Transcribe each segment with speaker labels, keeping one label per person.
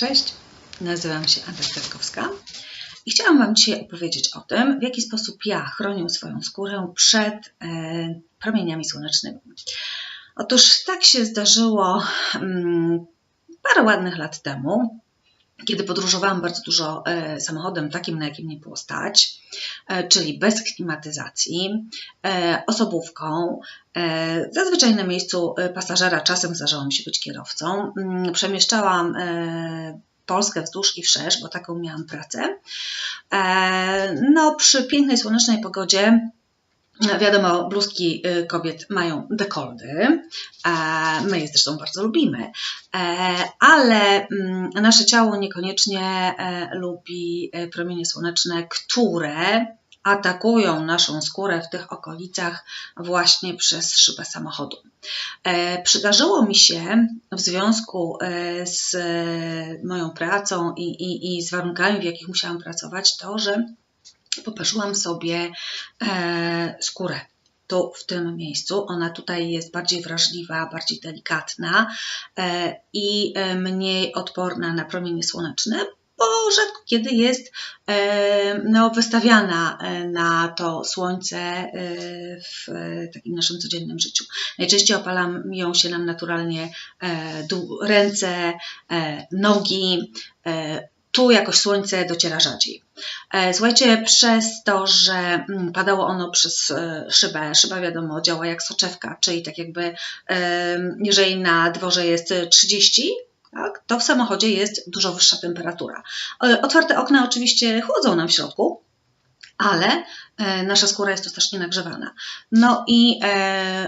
Speaker 1: Cześć, nazywam się Anna Kwiatkowska i chciałam Wam dzisiaj opowiedzieć o tym, w jaki sposób ja chronię swoją skórę przed e, promieniami słonecznymi. Otóż tak się zdarzyło mm, parę ładnych lat temu, kiedy podróżowałam bardzo dużo e, samochodem takim, na jakim nie było stać, e, czyli bez klimatyzacji, e, osobówką, zazwyczaj na miejscu pasażera, czasem zdarzało mi się być kierowcą. Mm, przemieszczałam Polskę wzdłuż i wszerz, bo taką miałam pracę. No, przy pięknej, słonecznej pogodzie Wiadomo, bluzki y, kobiet mają dekoldy, my je zresztą bardzo lubimy, e, ale mm, nasze ciało niekoniecznie e, lubi e, promienie słoneczne, które atakują naszą skórę w tych okolicach właśnie przez szybę samochodu. Przydarzyło mi się w związku z moją pracą i, i, i z warunkami, w jakich musiałam pracować, to, że poparzyłam sobie e, skórę tu w tym miejscu. Ona tutaj jest bardziej wrażliwa, bardziej delikatna e, i e, mniej odporna na promienie słoneczne, bo rzadko kiedy jest no, wystawiana na to słońce w takim naszym codziennym życiu. Najczęściej opalają się nam naturalnie ręce, nogi, tu jakoś słońce dociera rzadziej. E, słuchajcie, przez to, że mm, padało ono przez e, szybę, szyba wiadomo działa jak soczewka, czyli tak jakby jeżeli na dworze jest 30, tak, to w samochodzie jest dużo wyższa temperatura. E, otwarte okna oczywiście chłodzą nam w środku, ale nasza skóra jest strasznie nagrzewana. No i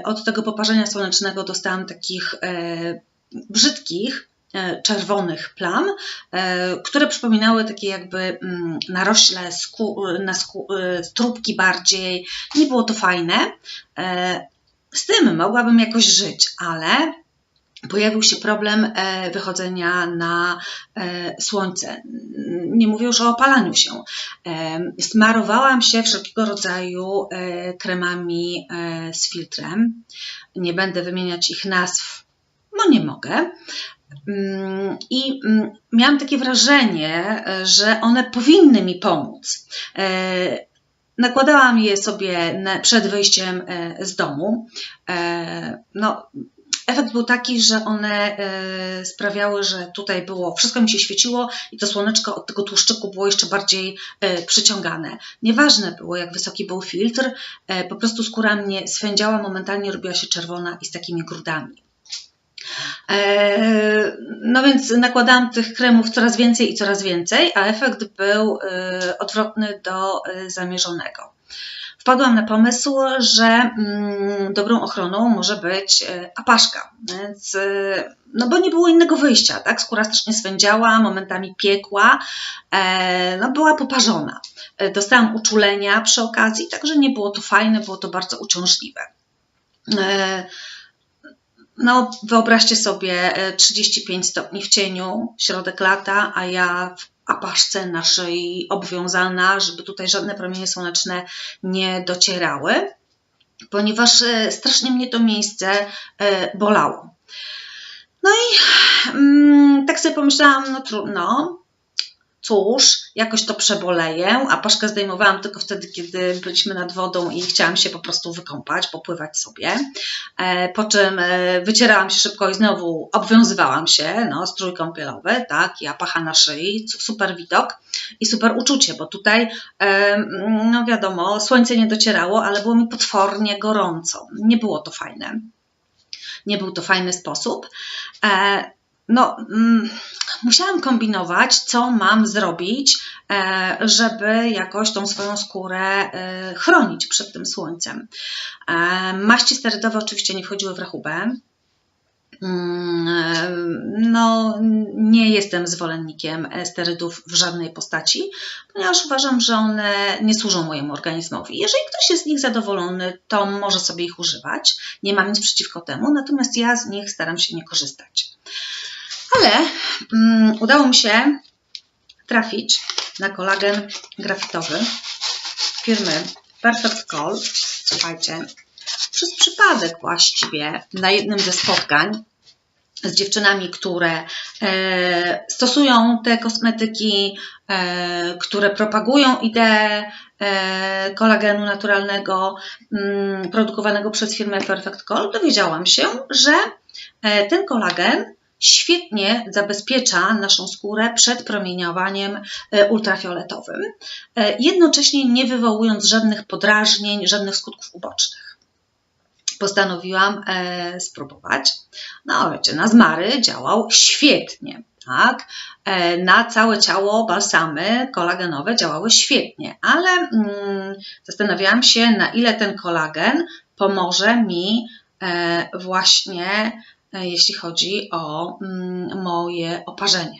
Speaker 1: od tego poparzenia słonecznego dostałam takich brzydkich, E, czerwonych plam, e, które przypominały takie jakby mm, narośle, na e, trupki bardziej. Nie było to fajne. Z tym mogłabym jakoś żyć, ale pojawił się problem wychodzenia na słońce. Nie mówię już o opalaniu się. Smarowałam się wszelkiego rodzaju kremami z filtrem. Nie będę wymieniać ich nazw, bo nie mogę. Mm, I mm, miałam takie wrażenie, że one powinny mi pomóc. E, nakładałam je sobie przed wyjściem e, z domu. E, no, efekt był taki, że one sprawiały, że tutaj było, wszystko mi się świeciło i to słoneczko od tego tłuszczyku było jeszcze bardziej przyciągane. Nieważne było, jak wysoki był filtr, po prostu skóra mnie swędziała, momentalnie robiła się czerwona i z takimi grudami. E, no więc nakładałam tych kremów coraz więcej i coraz więcej, a efekt był e, odwrotny do e, zamierzonego. Wpadłam na pomysł, że mm, dobrą ochroną może być apaszka, więc, no bo nie było innego wyjścia, tak? Skóra strasznie swędziała, momentami piekła, no była poparzona. Dostałam uczulenia przy okazji, także nie było to fajne, było to bardzo uciążliwe. No, wyobraźcie sobie 35 e, stopni w cieniu, środek lata, a ja w apaszce naszej obwiązana, żeby tutaj żadne promienie słoneczne nie docierały, ponieważ e, strasznie mnie to miejsce e, bolało. No i mm, tak sobie pomyślałam, no trudno, cóż, jakoś to przeboleję, a paszkę zdejmowałam tylko wtedy, kiedy byliśmy nad wodą i chciałam się po prostu wykąpać, popływać sobie, e, po czym e, wycierałam się szybko i znowu obwiązywałam się, no, strój kąpielowy, tak, ja pacha na szyi, super widok i super uczucie, bo tutaj, e, no wiadomo, słońce nie docierało, ale było mi potwornie gorąco, nie było to fajne. Nie był to fajny sposób no, mm, musiałam kombinować, co mam zrobić, e, żeby jakoś tą swoją skórę e, chronić przed tym słońcem. E, maści sterydowe oczywiście nie wchodziły w rachubę. Mm, no, nie jestem zwolennikiem sterydów w żadnej postaci, ponieważ uważam, że one nie służą mojemu organizmowi. Jeżeli ktoś jest z nich zadowolony, to może sobie ich używać. Nie mam nic przeciwko temu, natomiast ja z nich staram się nie korzystać. Ale um, udało mi się trafić na kolagen grafitowy firmy Perfect Call. Słuchajcie, przez przypadek właściwie na jednym ze spotkań z dziewczynami, które e, stosują te kosmetyki, e, które propagują ideę e, kolagenu naturalnego mm, produkowanego przez firmę Perfect Call, dowiedziałam się, że e, ten kolagen świetnie zabezpiecza naszą skórę przed promieniowaniem e, ultrafioletowym, e, jednocześnie nie wywołując żadnych podrażnień, żadnych skutków ubocznych postanowiłam e, spróbować. No wiecie, na zmary działał świetnie. Tak? Na całe ciało balsamy kolagenowe działały świetnie, ale mm, zastanawiałam się, na ile ten kolagen pomoże mi właśnie, jeśli chodzi o mm, moje oparzenie.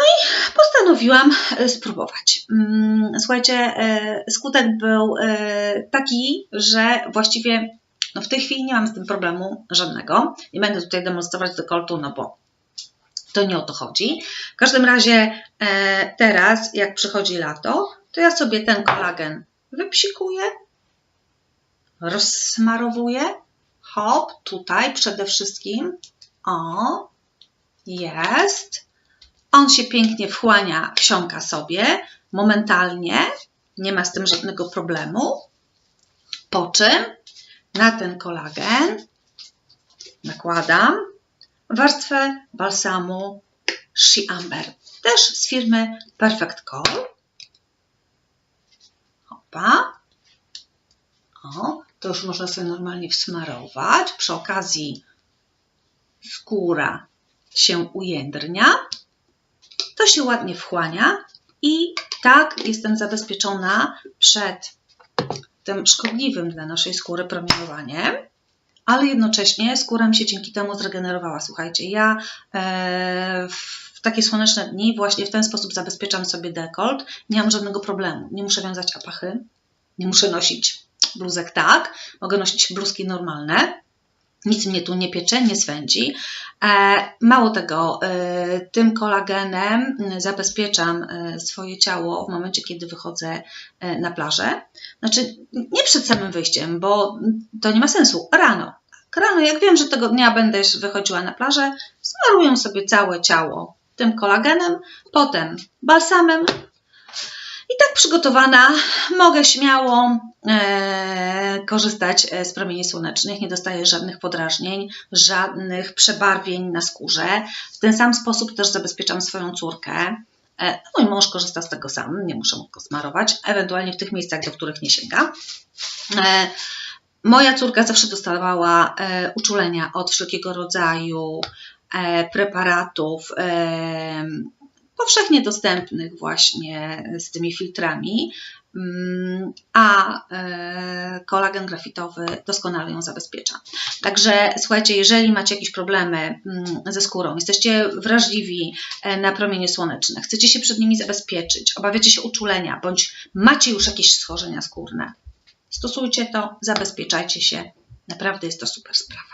Speaker 1: No i postanowiłam e, spróbować. Mm, słuchajcie, e, skutek był e, taki, że właściwie no w tej chwili nie mam z tym problemu żadnego. Nie będę tutaj demonstrować dekoltu, no bo to nie o to chodzi. W każdym razie teraz, jak przychodzi lato, to ja sobie ten kolagen wypsikuję, rozsmarowuję. Hop, tutaj przede wszystkim. O, jest on się pięknie wchłania, wsiąka sobie momentalnie, nie ma z tym żadnego problemu. Po czym na ten kolagen nakładam warstwę balsamu She Amber, też z firmy Perfect Call. Hopa. To już można sobie normalnie wsmarować. Przy okazji skóra się ujędrnia to się ładnie wchłania i tak jestem zabezpieczona przed tym szkodliwym dla naszej skóry promieniowaniem, ale jednocześnie skóra mi się dzięki temu zregenerowała. Słuchajcie, ja e, w takie słoneczne dni właśnie w ten sposób zabezpieczam sobie dekolt, nie mam żadnego problemu. Nie muszę wiązać apachy, nie muszę nosić bluzek tak, mogę nosić bluzki normalne, nic mnie tu nie piecze, nie swędzi. E, mało tego, e, tym kolagenem zabezpieczam e, swoje ciało w momencie, kiedy wychodzę na plażę. Znaczy, nie przed samym wyjściem, bo to nie ma sensu. Rano. Rano, jak wiem, że tego dnia będę wychodziła na plażę, smaruję sobie całe ciało tym kolagenem, potem balsamem, i tak przygotowana mogę śmiało e, korzystać e, z promieni słonecznych, nie dostaję żadnych podrażnień, żadnych przebarwień na skórze. W ten sam sposób też zabezpieczam swoją córkę. E, mój mąż korzysta z tego sam, nie muszę mu go smarować, ewentualnie w tych miejscach, do których nie sięga. E, moja córka zawsze dostawała e, uczulenia od wszelkiego rodzaju e, preparatów powszechnie dostępnych właśnie z tymi filtrami, mm, a e, kolagen grafitowy doskonale ją zabezpiecza. Także słuchajcie, jeżeli macie jakieś problemy mm, ze skórą, jesteście wrażliwi e, na promienie słoneczne, chcecie się przed nimi zabezpieczyć, obawiacie się uczulenia, bądź macie już jakieś schorzenia skórne, stosujcie to, zabezpieczajcie się. Naprawdę jest to super sprawa.